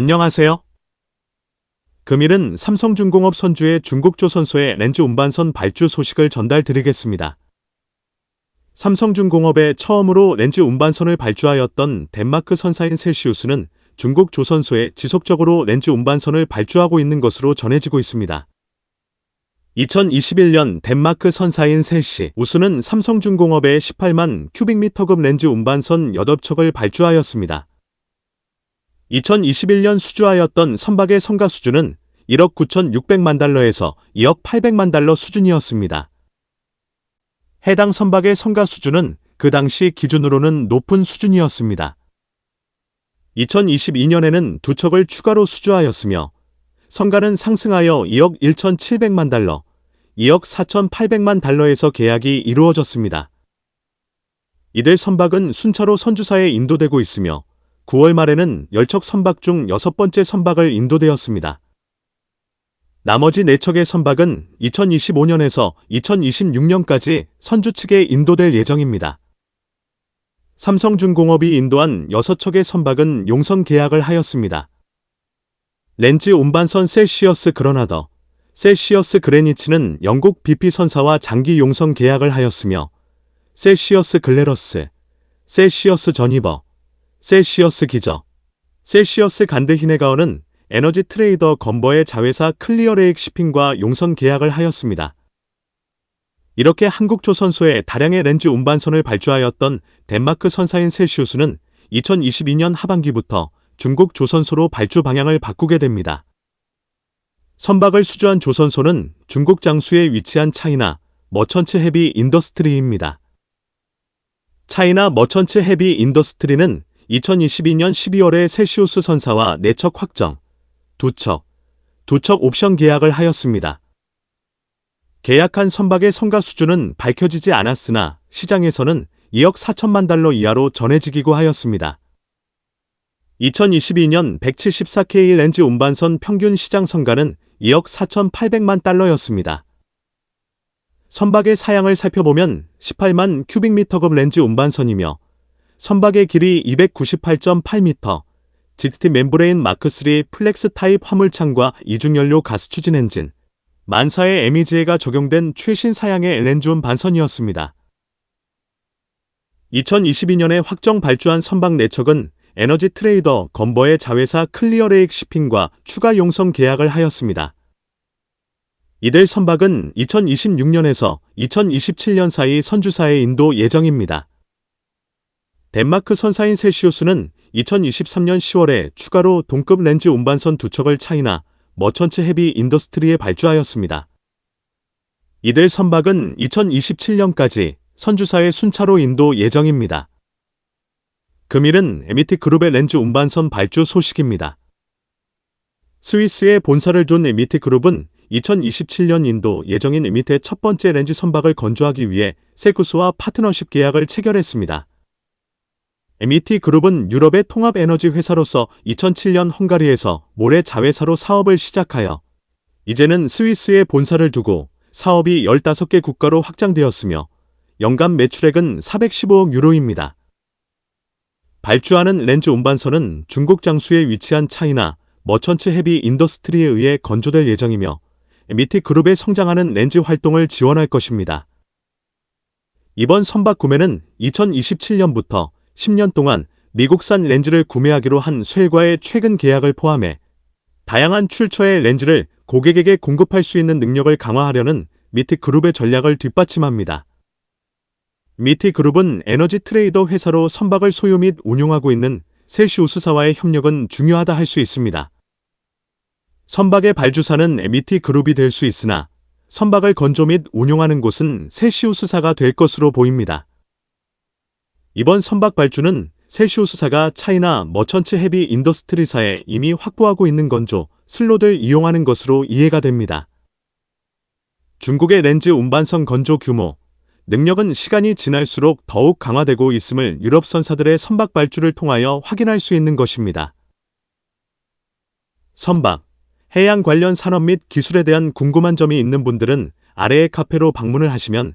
안녕하세요. 금일은 삼성중공업 선주의 중국조선소의 렌즈 운반선 발주 소식을 전달드리겠습니다. 삼성중공업에 처음으로 렌즈 운반선을 발주하였던 덴마크 선사인 셀시우스는 중국 조선소에 지속적으로 렌즈 운반선을 발주하고 있는 것으로 전해지고 있습니다. 2021년 덴마크 선사인 셀시 우수는 삼성중공업에 18만 큐빅미터급 렌즈 운반선 8척을 발주하였습니다. 2021년 수주하였던 선박의 성가 수준은 1억 9,600만 달러에서 2억 800만 달러 수준이었습니다. 해당 선박의 성가 수준은 그 당시 기준으로는 높은 수준이었습니다. 2022년에는 두 척을 추가로 수주하였으며 성가는 상승하여 2억 1,700만 달러, 2억 4,800만 달러에서 계약이 이루어졌습니다. 이들 선박은 순차로 선주사에 인도되고 있으며 9월 말에는 10척 선박 중 여섯 번째 선박을 인도되었습니다. 나머지 4척의 선박은 2025년에서 2026년까지 선주 측에 인도될 예정입니다. 삼성중공업이 인도한 6척의 선박은 용선 계약을 하였습니다. 렌즈 운반선 셀시어스 그러나더, 셀시어스 그레니치는 영국 BP 선사와 장기 용선 계약을 하였으며 셀시어스 글레러스, 셀시어스 전이버, 셀시어스 기저, 셀시어스 간드 히네가어는 에너지 트레이더 건버의 자회사 클리어레익 시핑과 용선 계약을 하였습니다. 이렇게 한국 조선소에 다량의 렌즈 운반선을 발주하였던 덴마크 선사인 셀시우스는 2022년 하반기부터 중국 조선소로 발주 방향을 바꾸게 됩니다. 선박을 수주한 조선소는 중국 장수에 위치한 차이나 머천츠 헤비 인더스트리입니다. 차이나 머천츠 헤비 인더스트리는 2022년 12월에 셀시우스 선사와 4척 확정, 2척, 2척 옵션 계약을 하였습니다. 계약한 선박의 성가 수준은 밝혀지지 않았으나 시장에서는 2억 4천만 달러 이하로 전해지기고 하였습니다. 2022년 174K 렌즈 운반선 평균 시장 성가는 2억 4,800만 달러였습니다. 선박의 사양을 살펴보면 18만 큐빅미터급 렌즈 운반선이며 선박의 길이 298.8m, GTT 멤브레인 마크3 플렉스 타입 화물창과 이중연료 가스 추진 엔진, 만사의 MEGA가 적용된 최신 사양의 렌즈운 반선이었습니다. 2022년에 확정 발주한 선박 4척은 에너지 트레이더 건버의 자회사 클리어레익 시핑과 추가 용선 계약을 하였습니다. 이들 선박은 2026년에서 2027년 사이 선주사에 인도 예정입니다. 덴마크 선사인 셀시우스는 2023년 10월에 추가로 동급 렌즈 운반선 두 척을 차이나 머천츠 헤비 인더스트리에 발주하였습니다. 이들 선박은 2027년까지 선주사의 순차로 인도 예정입니다. 금일은 에미티 그룹의 렌즈 운반선 발주 소식입니다. 스위스에 본사를 둔 에미티 그룹은 2027년 인도 예정인 에미트의 첫 번째 렌즈 선박을 건조하기 위해 셀쿠스와 파트너십 계약을 체결했습니다. MET 그룹은 유럽의 통합 에너지 회사로서 2007년 헝가리에서 모래 자회사로 사업을 시작하여 이제는 스위스에 본사를 두고 사업이 15개 국가로 확장되었으며 연간 매출액은 415억 유로입니다. 발주하는 렌즈 운반선은 중국 장수에 위치한 차이나 머천츠 헤비 인더스트리에 의해 건조될 예정이며 MET 그룹의 성장하는 렌즈 활동을 지원할 것입니다. 이번 선박 구매는 2027년부터 10년 동안 미국산 렌즈를 구매하기로 한 쇠과의 최근 계약을 포함해 다양한 출처의 렌즈를 고객에게 공급할 수 있는 능력을 강화하려는 미트 그룹의 전략을 뒷받침합니다. 미트 그룹은 에너지 트레이더 회사로 선박을 소유 및 운용하고 있는 셀시우스사와의 협력은 중요하다 할 수 있습니다. 선박의 발주사는 미티 그룹이 될 수 있으나 선박을 건조 및 운용하는 곳은 셀시우스사가 될 것으로 보입니다. 이번 선박 발주는 셀시우스사가 차이나 머천츠 헤비 인더스트리사에 이미 확보하고 있는 건조, 슬롯을 이용하는 것으로 이해가 됩니다. 중국의 렌즈 운반선 건조 규모, 능력은 시간이 지날수록 더욱 강화되고 있음을 유럽 선사들의 선박 발주를 통하여 확인할 수 있는 것입니다. 선박, 해양 관련 산업 및 기술에 대한 궁금한 점이 있는 분들은 아래의 카페로 방문을 하시면